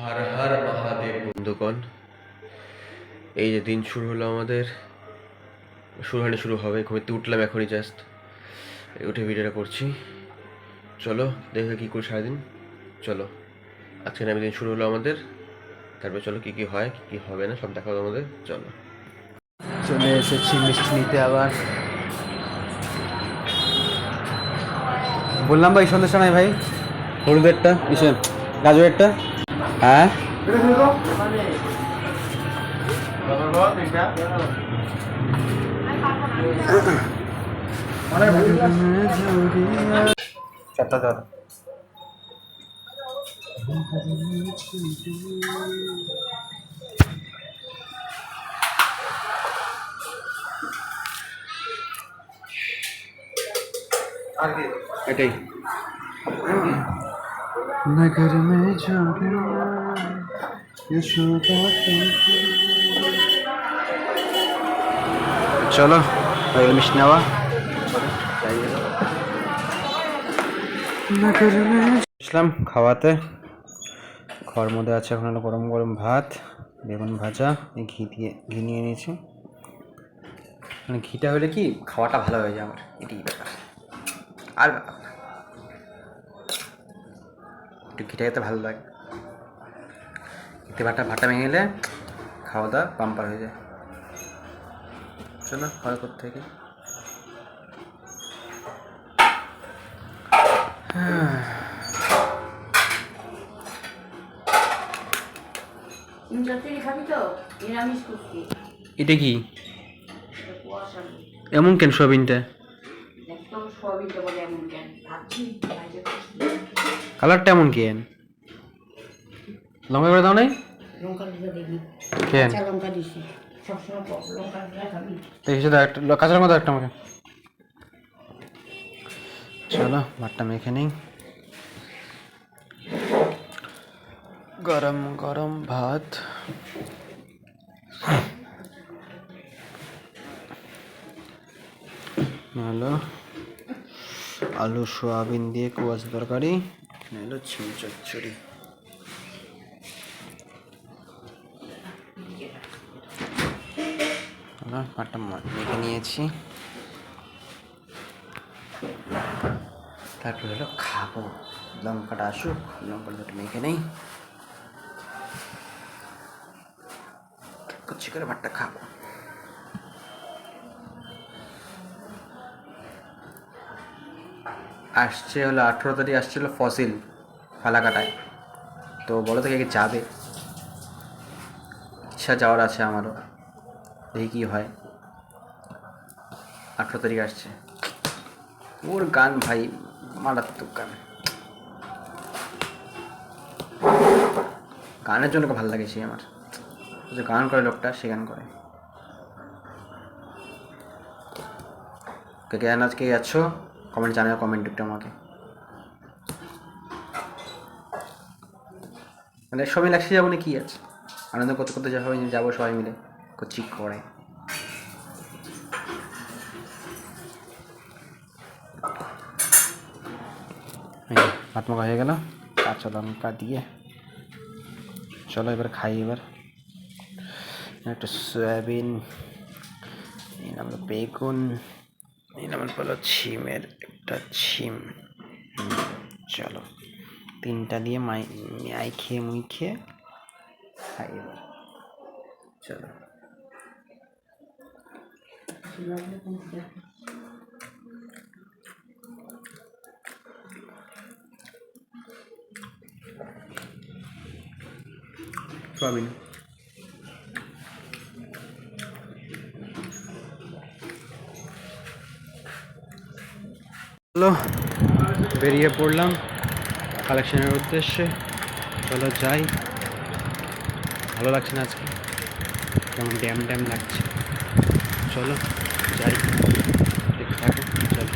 হর হর মহাদেব। বন্ধুগণ এই যে দিন শুরু হলো আমাদের। শুরু হয়নি শুরু হবে। ঘুমিতে উঠলাম এখনই জাস্ট উঠে ভিডিওটা করছি। চলো দেখে কী করি সারাদিন। চলো আজকে নামে দিন শুরু হলো আমাদের। তারপরে চলো কী কী হয় কী কী হবে না সব দেখা হবে আমাদের চলো। চলে এসেছি মিষ্টি নিতে আবার। বললাম ভাই সন্দেশটা নাই ভাই। হলুদেরটা ইসে গাজরেরটা। হ্যাঁ চারটা চার এটাই नगर में जाऊंगा यशोदा চলো হয়ে গেল মিষ্টি নেওয়া ইসলাম খাওয়াতে খাওয়ার মধ্যে আছে এখন হলো গরম গরম ভাত বেগুন ভাজা এই ঘি দিয়ে ঘি নিয়ে নিয়েছি মানে ঘিটা হলে কি খাওয়াটা ভালো হয়ে যায় আমার এটাই ব্যাপার আর ব্যাপার না। একটু ঘিটা খেতে ভালো লাগে। এতে ভাটা ভাতটা ভেঙে গেলে খাওয়া দাওয়া পাম্পার হয়ে যায়। চলো হয় থেকে চচ্চড়ি খাবি তো? নিরামিষ করছি এটা কি? এমন কেন সোয়াবিনটা? সবই তো বলে এমন কেন? ভাবছি কালারটা এমন কেন লঙ্কা করে দাও নাই? লঙ্কা কেন কাঁচা লঙ্কা দিছি। সবসময় লঙ্কা দিলে খাবি? দেখি দাও একটা ল- কাঁচা লঙ্কা দাও একটা আমাকে। চলো ভাতটা মেখে নিই। গরম গরম ভাত। হলো আলু, সোয়াবিন দিয়ে কুয়াশ তরকারি। এখানে হলো ছিম চচ্চড়ি। ভাতটা মেখে নিয়েছি। তারপর হলো খাব। লঙ্কাটা আসুক, লঙ্কাটা একটু মেখে নেই। কুচি করে ভাতটা খাব। আসছে হলো, আঠেরো তারিখ আসছিল ফসিল ফালাকাটায়। তো বলো থেকে যাবে? ইচ্ছা যাওয়ার আছে আমারও। দেখি কী হয়। আঠেরো তারিখ আসছে। ওর গান ভাই? মারাত্মক গান। গানের জন্য ভালো লাগে সে আমার। যে গান করে লোকটা, সে গান করে। কে জ্ঞান আজকে যাচ্ছ কমেন্ট জানাও কমেন্ট একটু আমাকে। মানে সবাই লাগছে যাব না কি আছে আনন্দ করতে করতে যাব যাব সবাই মিলে। চিক করে। মাখা হয়ে গেল। কাঁচা লঙ্কা দিয়ে। চলো এবার খাই এবার। একটা সয়াবিন হলো বেগুন এই নাম হলো ছিমের, একটা ছিম। চলো, তিনটা দিয়ে মাই মাই খেয়ে মুই খেয়ে খাই এবার। চলো। সয়াবিন। চলো বেরিয়ে পড়লাম কালেকশনের উদ্দেশ্যে। চলো যাই। ভালো লাগছে না আজকে? কেমন ড্যাম ড্যাম লাগছে? চলো যাই। চলো।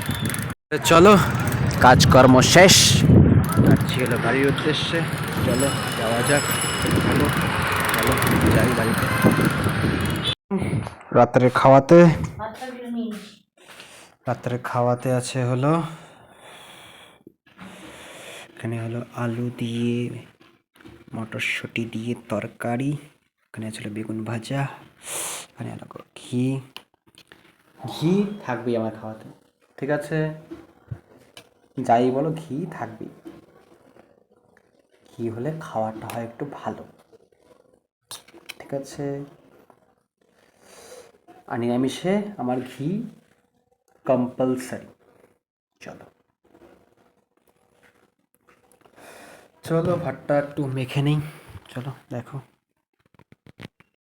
চলো কাজকর্ম শেষ। যাচ্ছি হলো বাড়ির উদ্দেশ্যে। চলো যাওয়া যাক। চলো চলো যাই বাড়িতে। রাত্রে খাওয়াতে। নিস রাত্রে খাওয়াতে আছে হলো, এখানে হলো আলু দিয়ে, মটরশুঁটি দিয়ে তরকারি, এখানে ছিল বেগুন ভাজা, এখানে লাগো ঘি। ঘি থাকবেই আমার খাওয়াতে, ঠিক আছে? যাই বলো ঘি থাকবেই। ঘি হলে খাওয়াটা হয় একটু ভালো, ঠিক আছে? আর নিরামিষে আমার ঘি কম্পালসারি চলো চলো ভাতটা একটু মেখে নেই চলো দেখো